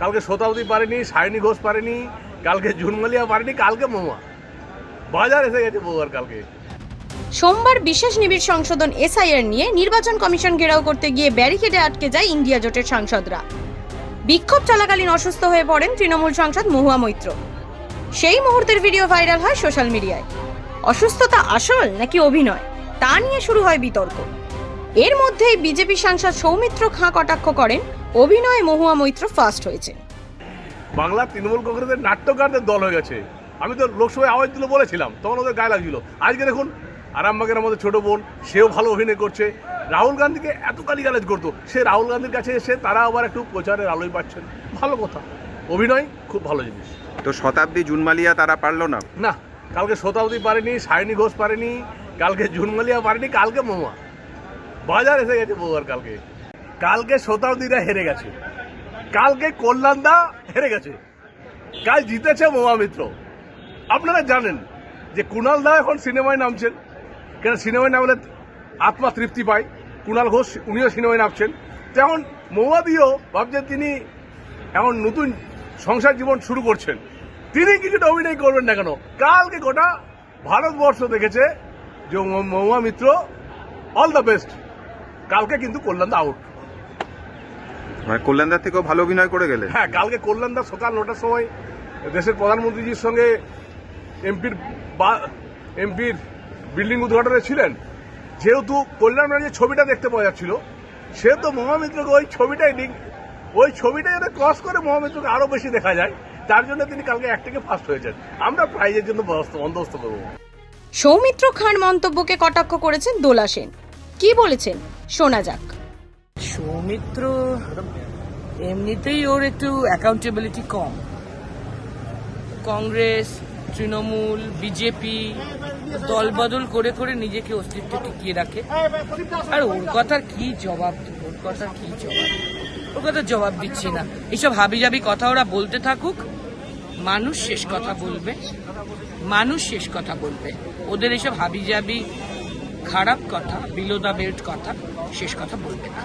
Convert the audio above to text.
কালকে শতাব্দী পারেনি, সায়নী ঘোষ পারেনি, কালকে ঝুনমালিয়া পারেনি, কালকে মোমা বাজার এসে গেছে বউয়ার কালকে। সোমবার বিশেষ নিবিড় সংশোধন এসআইআর নিয়ে নির্বাচন কমিশন ঘেরাও করতে গিয়ে ব্যারিকেডে আটকে যায় ইন্ডিয়া জোটের সাংসদরা। বিক্ষোভ চলাকালীন অসুস্থ হয়ে পড়েন তৃণমূল সাংসদ মহুয়া মৈত্র। সেই মুহূর্তের ভিডিও ভাইরাল হয় সোশ্যাল মিডিয়ায়। অসুস্থতা আসল নাকি অভিনয়? তা নিয়ে শুরু হয় বিতর্ক। এর মধ্যেই বিজেপি সাংসদ সৌমিত্র খাঁ কটাক্ষ করেন অভিনয় মহুয়া মৈত্র ফার্স্ট হয়েছে। বাংলা তৃণমূল কংগ্রেসের নাট্যকারদের দল হয়ে গেছে। আমি তো লোকসভায় আওয়াজ দিল বলেছিলাম তখন ওদের গায়ে লাগছিল। আজকে দেখুন আরামবাগের আমাদের ছোট বোন সেও ভালো অভিনয় করছে। রাহুল গান্ধীকে এত গালি গালাজ করতো সে রাহুল গান্ধীর কাছে এসে তারা আবার একটু প্রচারের আলোয় পাচ্ছেন। ভালো কথা। অভিনয় খুব ভালো জিনিস। তো শতাব্দী জুনমালিয়া তারা পারল না? না কালকে শতাব্দী পারেনি সায়নী ঘোষ পারেনি কালকে ঝুনমালিয়া পারেনি কালকে মোমা বাজার এসে গেছে বউয়ার কালকে। কালকে শতাব্দীরা হেরে গেছে। কালকে কল্যাণদা হেরে গেছে। কাল জিতেছে মোমা মিত্র। আপনারা জানেন যে কুণাল দা এখন সিনেমায় নামছেন। কেন সিনেমায় নামলে আত্মা তৃপ্তি পায়। কুণাল ঘোষ, উনিও সিনেমায় নামছেন। তেমন মৌয়াদিও ভাবছেন তিনি এমন নতুন সংসার জীবন শুরু করছেন। তিনি কিছুটা অভিনয় করবেন না কেন? কালকে গোটা ভারতবর্ষ দেখেছে যে মৌ- Mahua Moitra all the best কালকে কিন্তু কল্যাণ দা আউট মানে কল্যাণদার থেকেও ভালো অভিনয় করে গেলে হ্যাঁ কালকে কল্যাণ দা সকাল নটার সময় দেশের প্রধানমন্ত্রীজির সঙ্গে এমপির বা এমপির বিল্ডিং উদ্ঘাটনে ছিলেন। যেহেতু কল্যাণ যে ছবিটা দেখতে পাওয়া যাচ্ছিল সেহেতু মহামিত্রকে ওই ছবিটাই লিঙ্ক ওই ছবিটা যাতে ক্রস করে মহামিত্রকে আরও বেশি দেখা যায় তার জন্য তিনি কালকে এক থেকে ফার্স্ট হয়েছেন। আমরা প্রাইজের জন্য বন্দোবস্ত করব। সৌমিত্র খান মন্তব্যকে কটাক্ষ করেছেন দোলা সেন। কি বলেছেন? শোনা যাক। সৌমিত্র, এমনিতেই ওর একটু অ্যাকাউন্টেবিলিটি কম। কংগ্রেস, তৃণমূল বিজেপি দলবদল করে করে নিজেকে অস্তিত্ব টিকিয়ে রাখে। আর ওর কথার কি জবাব? ওর কথার কি জবাব ওর কথা জবাব দিচ্ছি না। এইসব হাবিজাবি কথা ওরা বলতে থাকুক। মানুষ শেষ কথা বলবে। মানুষ শেষ কথা বলবে। ওদের এইসব হাবিজাবি খারাপ কথা বিলো দা বেল্ট কথা শেষ কথা বলবে না